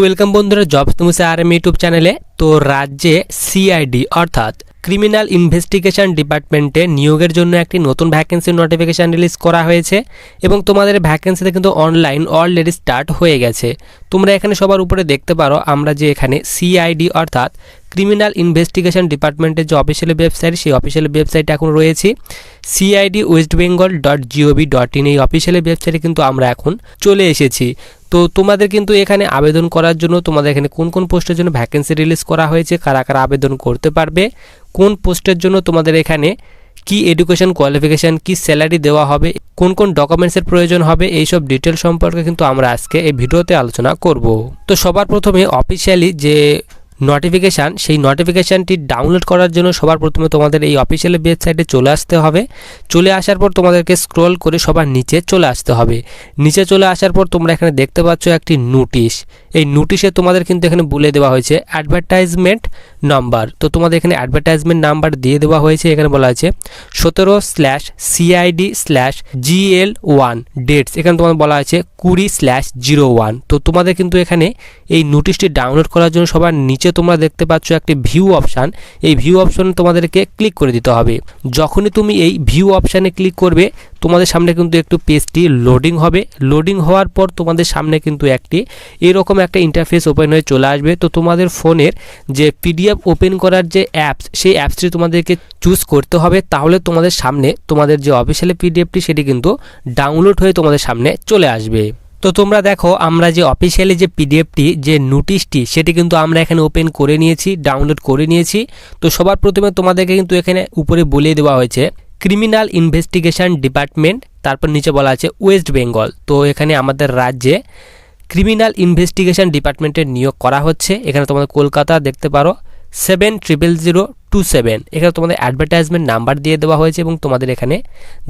Welcome বন্ধুরা jobs তুমুসে আর এম ইউটিউব চ্যানেলে তো রাজ্যে সিআইডি অর্থাৎ ক্রিমিনাল ইনভেস্টিগেশন ডিপার্টমেন্টে নিয়োগের জন্য একটি নতুন ভ্যাকেন্সি নোটিফিকেশান রিলিজ করা হয়েছে এবং তোমাদের ভ্যাকেন্সিতে কিন্তু অনলাইন অলরেডি স্টার্ট হয়ে গেছে। তোমরা এখানে সবার উপরে দেখতে পারো, আমরা যে এখানে সিআইডি অর্থাৎ ক্রিমিনাল ইনভেস্টিগেশন ডিপার্টমেন্টের যে অফিসিয়াল ওয়েবসাইট সেই অফিসিয়াল ওয়েবসাইটে এখন রয়েছি। CID West Bengal dot G O V dot in এই অফিসিয়াল ওয়েবসাইটে কিন্তু আমরা এখন চলে এসেছি। তো তোমাদের কিন্তু এখানে আবেদন করার জন্য তোমাদের এখানে কোন কোন পোস্টের জন্য ভ্যাকেন্সি রিলিজ করা হয়েছে, কারা কারা আবেদন করতে পারবে, কোন পোস্টের জন্য তোমাদের এখানে কি এডুকেশন কোয়ালিফিকেশান কি স্যালারি দেওয়া হবে, কোন কোন ডকুমেন্টসের প্রয়োজন হবে, এইসব ডিটেল সম্পর্কে কিন্তু আমরা আজকে এই ভিডিওতে আলোচনা করব। তো সবার প্রথমে অফিসিয়ালি যে নোটিফিকেশান সেই নোটিফিকেশানটি ডাউনলোড করার জন্য সবার প্রথমে তোমাদের এই অফিসিয়াল ওয়েবসাইটে চলে আসতে হবে। চলে আসার পর তোমাদেরকে স্ক্রল করে সবার নিচে চলে আসতে হবে। নিচে চলে আসার পর তোমরা এখানে দেখতে পাচ্ছ একটি নোটিশ এই নোটিশে তোমাদের কিন্তু এখানে বলে দেওয়া হয়েছে অ্যাডভার্টাইজমেন্ট নাম্বার তো তোমাদের এখানে অ্যাডভার্টাইজমেন্ট নাম্বার দিয়ে দেওয়া হয়েছে, এখানে বলা আছে সতেরো slash CID slash GL one dates এখানে তোমাদের বলা আছে কুড়ি স্ল্যাশ জিরো ওয়ান তো তোমাদের কিন্তু এখানে এই নোটিশটি ডাউনলোড করার জন্য সবার নিচে তোমরা দেখতে পাচ্ছ একটি ভিউ অপশান এই ভিউ অপশানে তোমাদেরকে ক্লিক করে দিতে হবে। যখনই তুমি এই ভিউ অপশানে ক্লিক করবে তোমাদের সামনে কিন্তু একটু পেজটি লোডিং হবে। লোডিং হওয়ার পর তোমাদের সামনে কিন্তু একটি এরকম একটা ইন্টারফেস ওপেন হয়ে চলে আসবে। তো তোমাদের ফোনের যে পিডিএফ ওপেন করার যে অ্যাপস সেই অ্যাপসটি তোমাদেরকে চুজ করতে হবে। তাহলে তোমাদের সামনে তোমাদের যে অফিসিয়াল পিডিএফটি সেটি কিন্তু ডাউনলোড হয়ে তোমাদের সামনে চলে আসবে। তো তোমরা দেখো, আমরা যে অফিসিয়ালি যে পিডিএফটি যে নোটিশটি সেটি কিন্তু আমরা এখানে ওপেন করে নিয়েছি ডাউনলোড করে নিয়েছি। তো সবার প্রথমে তোমাদেরকে কিন্তু এখানে উপরে বলিয়ে দেওয়া হয়েছে ক্রিমিনাল ইনভেস্টিগেশন ডিপার্টমেন্ট তারপর নিচে বলা আছে ওয়েস্ট বেঙ্গল তো এখানে আমাদের রাজ্যে ক্রিমিনাল ইনভেস্টিগেশন ডিপার্টমেন্টের নিয়োগ করা হচ্ছে। এখানে তোমাদের কলকাতা দেখতে পারো seven triple zero two seven এখানে তোমাদের অ্যাডভার্টাইজমেন্ট নাম্বার দিয়ে দেওয়া হয়েছে এবং তোমাদের এখানে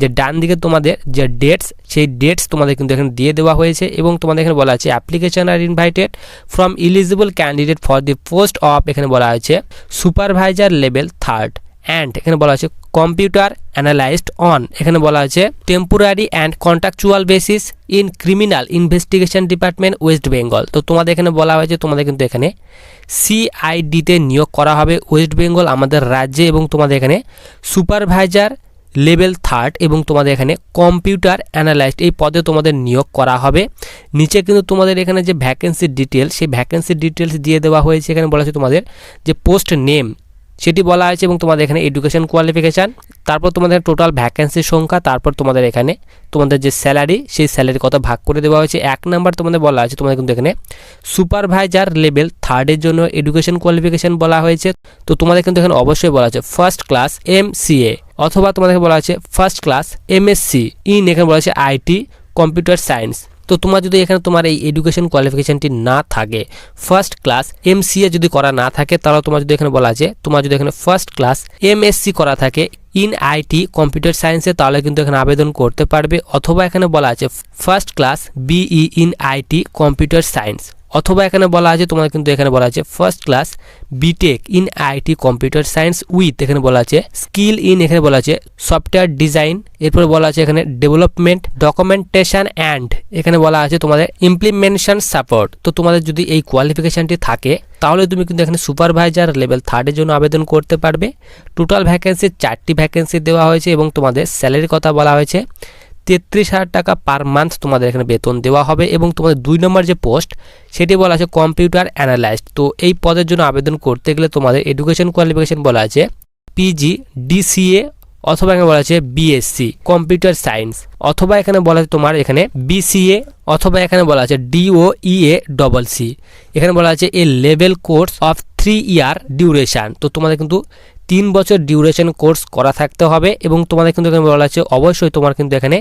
যে ডান দিকে তোমাদের যে ডেটস সেই ডেটস তোমাদের কিন্তু এখানে দিয়ে দেওয়া হয়েছে এবং তোমাদের এখানে বলা আছে application are invited from eligible candidate for the post of এখানে বলা আছে সুপারভাইজার লেভেল থার্ড অ্যান্ড এখানে বলা আছে কম্পিউটার অ্যানালাইজড অন এখানে বলা আছে temporary and contractual basis in criminal investigation department West Bengal তো তোমাদের এখানে বলা হয়েছে, তোমাদের কিন্তু এখানে সিআইডিতে নিয়োগ করা হবে ওয়েস্ট বেঙ্গল আমাদের রাজ্যে এবং তোমাদের এখানে সুপারভাইজার লেভেল থার্ড এবং তোমাদের এখানে কম্পিউটার অ্যানালাইস্ট এই পদে তোমাদের নিয়োগ করা হবে। নিচে কিন্তু তোমাদের এখানে যে ভ্যাকেন্সির ডিটেলস সেই ভ্যাকেন্সির ডিটেলস দিয়ে দেওয়া হয়েছে। এখানে বলা হয়েছে তোমাদের যে পোস্ট নেম সেটি বলা হয়েছে এবং তোমাদের এখানে এডুকেশন কোয়ালিফিকেশান তারপর তোমাদের টোটাল ভ্যাকেন্সির সংখ্যা, তারপর তোমাদের এখানে তোমাদের যে স্যালারি সেই স্যালারি কত ভাগ করে দেওয়া হয়েছে। এক নাম্বার তোমাদের বলা আছে তোমাদের কিন্তু এখানে সুপারভাইজার লেভেল থার্ডের জন্য এডুকেশন কোয়ালিফিকেশান বলা হয়েছে। তো তোমাদের কিন্তু এখানে অবশ্যই বলা আছে ফার্স্ট ক্লাস এম অথবা তোমাদেরকে বলা আছে ফার্স্ট ক্লাস এমএসসি ইন এখানে বলা আছে আইটি কম্পিউটার সায়েন্স তো তোমার যদি এখানে তোমার এই এডুকেশন কোয়ালিফিকেশানটি না থাকে ফার্স্ট ক্লাস এমসিএ যদি করা না থাকে, তাহলে তোমার যদি এখানে বলা আছে, তোমার যদি এখানে ফার্স্ট ক্লাস এমএসসি করা থাকে ইন আইটি কম্পিউটার সায়েন্সে তাহলে কিন্তু এখানে আবেদন করতে পারবে। অথবা এখানে বলা আছে first class BE in IT computer science অথবা এখানে বলা আছে তোমাদের কিন্তু এখানে বলা আছে first class BTech in IT computer science with এখানে বলা আছে স্কিল ইন এখানে বলা আছে সফটওয়্যার ডিজাইন এরপরে বলা আছে এখানে ডেভেলপমেন্ট ডকুমেন্টেশন অ্যান্ড এখানে বলা আছে তোমাদের ইমপ্লিমেন্টেশন সাপোর্ট তো তোমাদের যদি এই কোয়ালিফিকেশানটি থাকে, তাহলে তুমি কিন্তু এখানে সুপারভাইজার লেভেল থার্ডের জন্য আবেদন করতে পারবে। টোটাল ভ্যাকেন্সি চারটি ভ্যাকেন্সি দেওয়া হয়েছে এবং তোমাদের স্যালারির কথা বলা হয়েছে। তেত্রিশ হাজার টাকা পার মান্থ তোমাদের এখানে বেতন দেওয়া হবে এবং তোমাদের দুই নম্বর যে পোস্ট সেটি বলা আছে কম্পিউটার অ্যানালাইস্ট তো এই পদের জন্য আবেদন করতে গেলে তোমাদের এডুকেশন কোয়ালিফিকেশন বলা আছে পিজি ডিসিএ অথবা এখানে বলা আছে বিএসসি কম্পিউটার সায়েন্স অথবা এখানে বলা আছে তোমার এখানে বিসিএ অথবা এখানে বলা আছে ডিও ইএ ডবল সি এখানে বলা আছে A level course of three year duration তো তোমাদের কিন্তু তিন বছর ডিউরেশন কোর্স করা থাকতে হবে এবং তোমাদের কিন্তু এখানে বলা আছে, অবশ্যই তোমার কিন্তু এখানে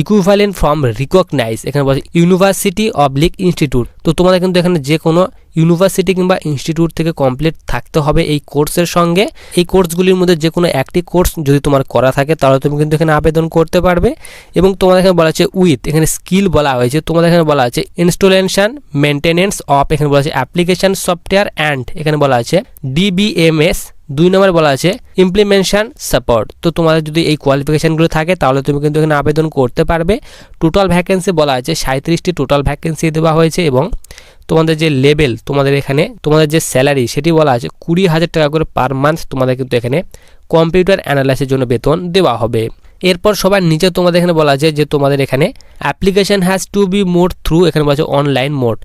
ইকুইভ্যালেন্ট ফ্রম রিকগনাইজ এখানে বলা ইউনিভার্সিটি অবলিক ইনস্টিটিউট তো তোমাদের কিন্তু এখানে যে কোনো ইউনিভার্সিটি কিংবা ইনস্টিটিউট থেকে কমপ্লিট থাকতে হবে এই কোর্সের সঙ্গে। এই কোর্সগুলির মধ্যে যে কোনো একটি কোর্স যদি তোমার করা থাকে, তাহলে তুমি কিন্তু এখানে আবেদন করতে পারবে। এবং তোমাদের এখানে বলা আছে উইথ এখানে স্কিল বলা হয়েছে। তোমাদের এখানে বলা আছে ইনস্টলেশন মেনটেনেন্স অফ এখানে বলা আছে অ্যাপ্লিকেশন সফটওয়্যার অ্যান্ড এখানে বলা আছে ডিবিএমএস দুই নম্বরে বলা আছে ইমপ্লিমেন্টেশন সাপোর্ট তো তোমাদের যদি এই কোয়ালিফিকেশানগুলো থাকে, তাহলে তুমি কিন্তু এখানে আবেদন করতে পারবে। টোটাল ভ্যাকেন্সি বলা আছে সাঁত্রিশটি টোটাল ভ্যাকেন্সি দেওয়া হয়েছে এবং তোমাদের যে লেভেল তোমাদের এখানে, তোমাদের যে স্যালারি সেটি বলা আছে কুড়ি হাজার টাকা করে পার মান্থ তোমাদের কিন্তু এখানে কম্পিউটার অ্যানালাইসের জন্য বেতন দেওয়া হবে। এরপর সবার নিচে তোমাদের এখানে বলা আছে যে তোমাদের এখানে application has to be mode through এখানে বলা আছে online mode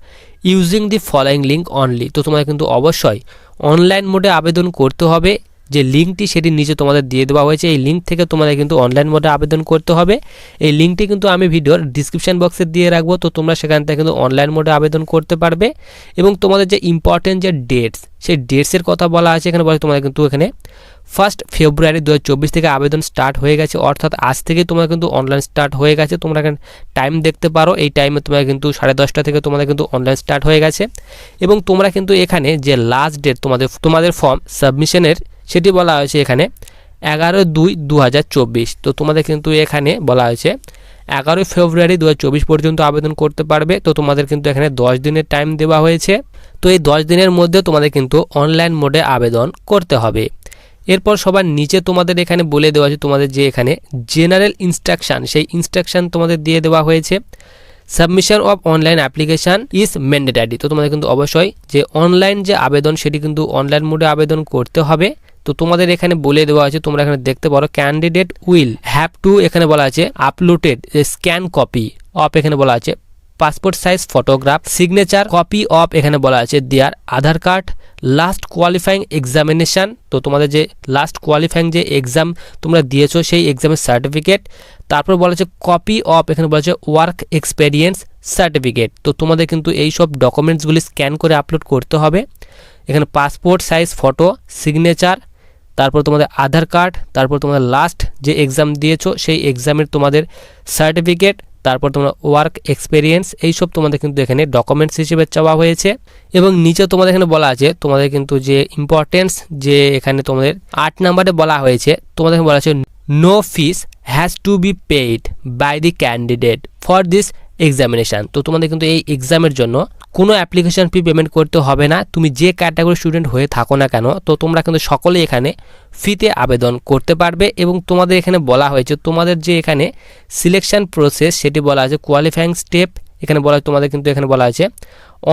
using the following link only তো তোমাদের কিন্তু অবশ্যই অনলাইন মোডে আবেদন করতে হবে। যে লিঙ্কটি সেটির নিচে তোমাদের দিয়ে দেওয়া হয়েছে, এই লিঙ্ক থেকে তোমাদের কিন্তু অনলাইন মোডে আবেদন করতে হবে। এই লিঙ্কটি কিন্তু আমি ভিডিওর ডিসক্রিপশান বক্সে দিয়ে রাখব, তো তোমরা সেখান থেকে কিন্তু অনলাইন মোডে আবেদন করতে পারবে। এবং তোমাদের যে ইম্পর্টেন্ট যে ডেটস সেই ডেটসের কথা বলা আছে, এখানে বলে তোমাদের কিন্তু এখানে ফার্স্ট ফেব্রুয়ারি দু হাজার চব্বিশ থেকে আবেদন স্টার্ট হয়ে গেছে। অর্থাৎ আজ থেকে তোমার কিন্তু অনলাইন স্টার্ট হয়ে গেছে। তোমরা টাইম দেখতে পারো। এই টাইমে তোমরা কিন্তু সাড়ে দশটা থেকে তোমাদের কিন্তু অনলাইন স্টার্ট হয়ে গেছে। এবং তোমরা কিন্তু এখানে যে লাস্ট ডেট তোমাদের তোমাদের ফর্ম সাবমিশনের সেটি বলা হয়েছে এখানে এগারো দুই দু তো তোমাদের কিন্তু এখানে বলা হয়েছে এগারোই ফেব্রুয়ারি দু হাজার চব্বিশ পর্যন্ত আবেদন করতে পারবে। তো তোমাদের কিন্তু এখানে দশ দিনের টাইম দেওয়া হয়েছে। তো এই দশ দিনের মধ্যে তোমাদের কিন্তু অনলাইন মোডে আবেদন করতে হবে। এরপর সবার নিচে তোমাদের এখানে বলে দেওয়া আছে, তোমাদের যে এখানে জেনারেল ইনস্ট্রাকশান সেই ইনস্ট্রাকশান তোমাদের দিয়ে দেওয়া হয়েছে। Submission of online application is mandatory তো তোমাদের কিন্তু অবশ্যই যে অনলাইন যে আবেদন, সেটি কিন্তু অনলাইন মোডে আবেদন করতে হবে। তো তোমাদের এখানে বলে দেওয়া আছে, তোমরা এখানে দেখতে পারো ক্যান্ডিডেট উইল হ্যাভ টু এখানে বলা আছে আপলোডেড স্ক্যান কপি অফ এখানে বলা আছে passport size photograph signature copy of এখানে বলা আছে their Aadhaar card last qualifying examination তো তোমাদের যে লাস্ট কোয়ালিফাইং যে এক্সাম তোমরা দিয়েছ, সেই এক্সামের সার্টিফিকেট তারপর বলা আছে কপি অফ এখানে বলা আছে ওয়ার্ক এক্সপেরিয়েন্স সার্টিফিকেট তো তোমাদের কিন্তু এই সব ডকুমেন্টসগুলি স্ক্যান করে আপলোড করতে হবে। এখানে পাসপোর্ট সাইজ ফটো সিগনেচার তারপর তোমাদের আধার কার্ড তারপর তোমাদের লাস্ট যে এক্সাম দিয়েছ, সেই এক্সামের তোমাদের সার্টিফিকেট তারপর তোমরা ওয়ার্ক এক্সপেরিয়েন্স এইসব তোমাদের কিন্তু এখানে ডকুমেন্টস হিসেবে চাওয়া হয়েছে। এবং নিচে তোমাদের এখানে বলা আছে, তোমাদের কিন্তু যে ইম্পর্টেন্স যে এখানে তোমাদের আট নাম্বারে বলা হয়েছে, তোমাদের বলা আছে no fees has to be paid by the candidate for this examination তো তোমাদের কিন্তু এই এক্সামের জন্য কোনো অ্যাপ্লিকেশন ফি পেমেন্ট করতে হবে না। তুমি যে ক্যাটাগরি স্টুডেন্ট হয়ে থাকো না কেন, তো তোমরা কিন্তু সকলেই এখানে ফিতে আবেদন করতে পারবে এবং তোমাদের এখানে বলা হয়েছে, তোমাদের যে এখানে সিলেকশন প্রসেস সেটি বলা আছে কোয়ালিফাইং স্টেপ এখানে বলা, তোমাদের কিন্তু এখানে বলা আছে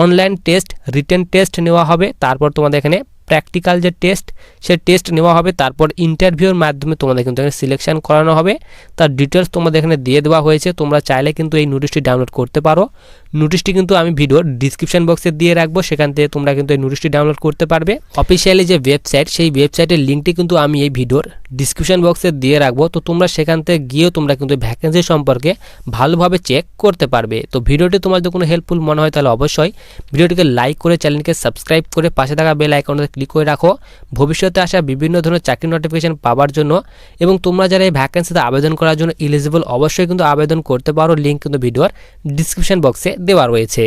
অনলাইন টেস্ট রিটেন টেস্ট নেওয়া হবে, তারপর তোমাদের এখানে প্র্যাকটিক্যাল যে টেস্ট সে টেস্ট নেওয়া হবে, তারপর ইন্টারভিউর মাধ্যমে তোমাদের কিন্তু এখানে সিলেকশন করানো হবে। তার ডিটেলস তোমাদের এখানে দিয়ে দেওয়া হয়েছে, তোমরা চাইলে কিন্তু এই নোটিশটি ডাউনলোড করতে পারো। নোটিশটি কিন্তু আমি ভিডিওর ডিসক্রিপশন বক্সে দিয়ে রাখব, সেখান থেকে তোমরা কিন্তু এই নোটিশটি ডাউনলোড করতে পারবে। অফিসিয়ালি যে ওয়েবসাইট সেই ওয়েবসাইটের লিঙ্কটি কিন্তু আমি এই ভিডিওর ডিসক্রিপশন বক্সে দিয়ে রাখব। তো তোমরা সেখান থেকে গিয়েও তোমরা কিন্তু ভ্যাকেন্সি সম্পর্কে ভালোভাবে চেক করতে পারবে। তো ভিডিওটি তোমাদের কোনো হেল্পফুল মনে হয় তাহলে অবশ্যই ভিডিওটিকে লাইক করে চ্যানেলকে সাবস্ক্রাইব করে পাশে থাকা বেল আইকনটা ক্লিক করে রাখো। ভবিষ্যতে আসা বিভিন্ন ধরনের চাকরি নোটিফিকেশান পাওয়ার জন্য এবং তোমরা যারা এই ভ্যাকেন্সিতে আবেদন করার জন্য ইলিজিবল অবশ্যই কিন্তু আবেদন করতে পারো। লিঙ্ক কিন্তু ভিডিওর ডিসক্রিপশন বক্সে দেওয়া রয়েছে।